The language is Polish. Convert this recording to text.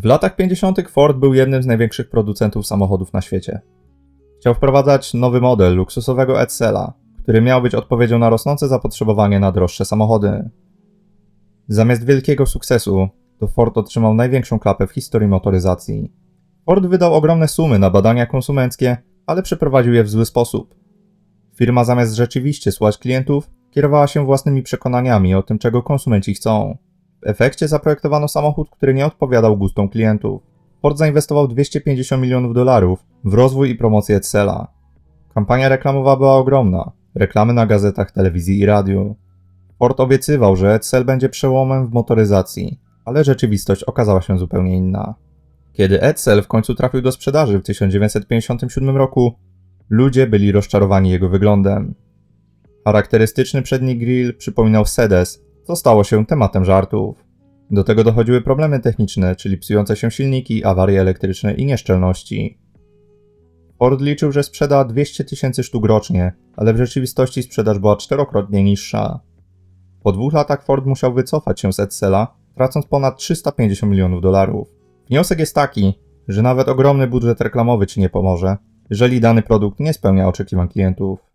W latach 50. Ford był jednym z największych producentów samochodów na świecie. Chciał wprowadzać nowy model luksusowego Edsela, który miał być odpowiedzią na rosnące zapotrzebowanie na droższe samochody. Zamiast wielkiego sukcesu, to Ford otrzymał największą klapę w historii motoryzacji. Ford wydał ogromne sumy na badania konsumenckie, ale przeprowadził je w zły sposób. Firma zamiast rzeczywiście słuchać klientów, kierowała się własnymi przekonaniami o tym, czego konsumenci chcą. W efekcie zaprojektowano samochód, który nie odpowiadał gustom klientów. Ford zainwestował 250 milionów dolarów w rozwój i promocję Edsela. Kampania reklamowa była ogromna. Reklamy na gazetach, telewizji i radiu. Ford obiecywał, że Edsel będzie przełomem w motoryzacji, ale rzeczywistość okazała się zupełnie inna. Kiedy Edsel w końcu trafił do sprzedaży w 1957 roku, ludzie byli rozczarowani jego wyglądem. Charakterystyczny przedni grill przypominał sedes, co stało się tematem żartów. Do tego dochodziły problemy techniczne, czyli psujące się silniki, awarie elektryczne i nieszczelności. Ford liczył, że sprzeda 200 tysięcy sztuk rocznie, ale w rzeczywistości sprzedaż była czterokrotnie niższa. Po dwóch latach Ford musiał wycofać się z Edsela, tracąc ponad 350 milionów dolarów. Wniosek jest taki, że nawet ogromny budżet reklamowy ci nie pomoże, jeżeli dany produkt nie spełnia oczekiwań klientów.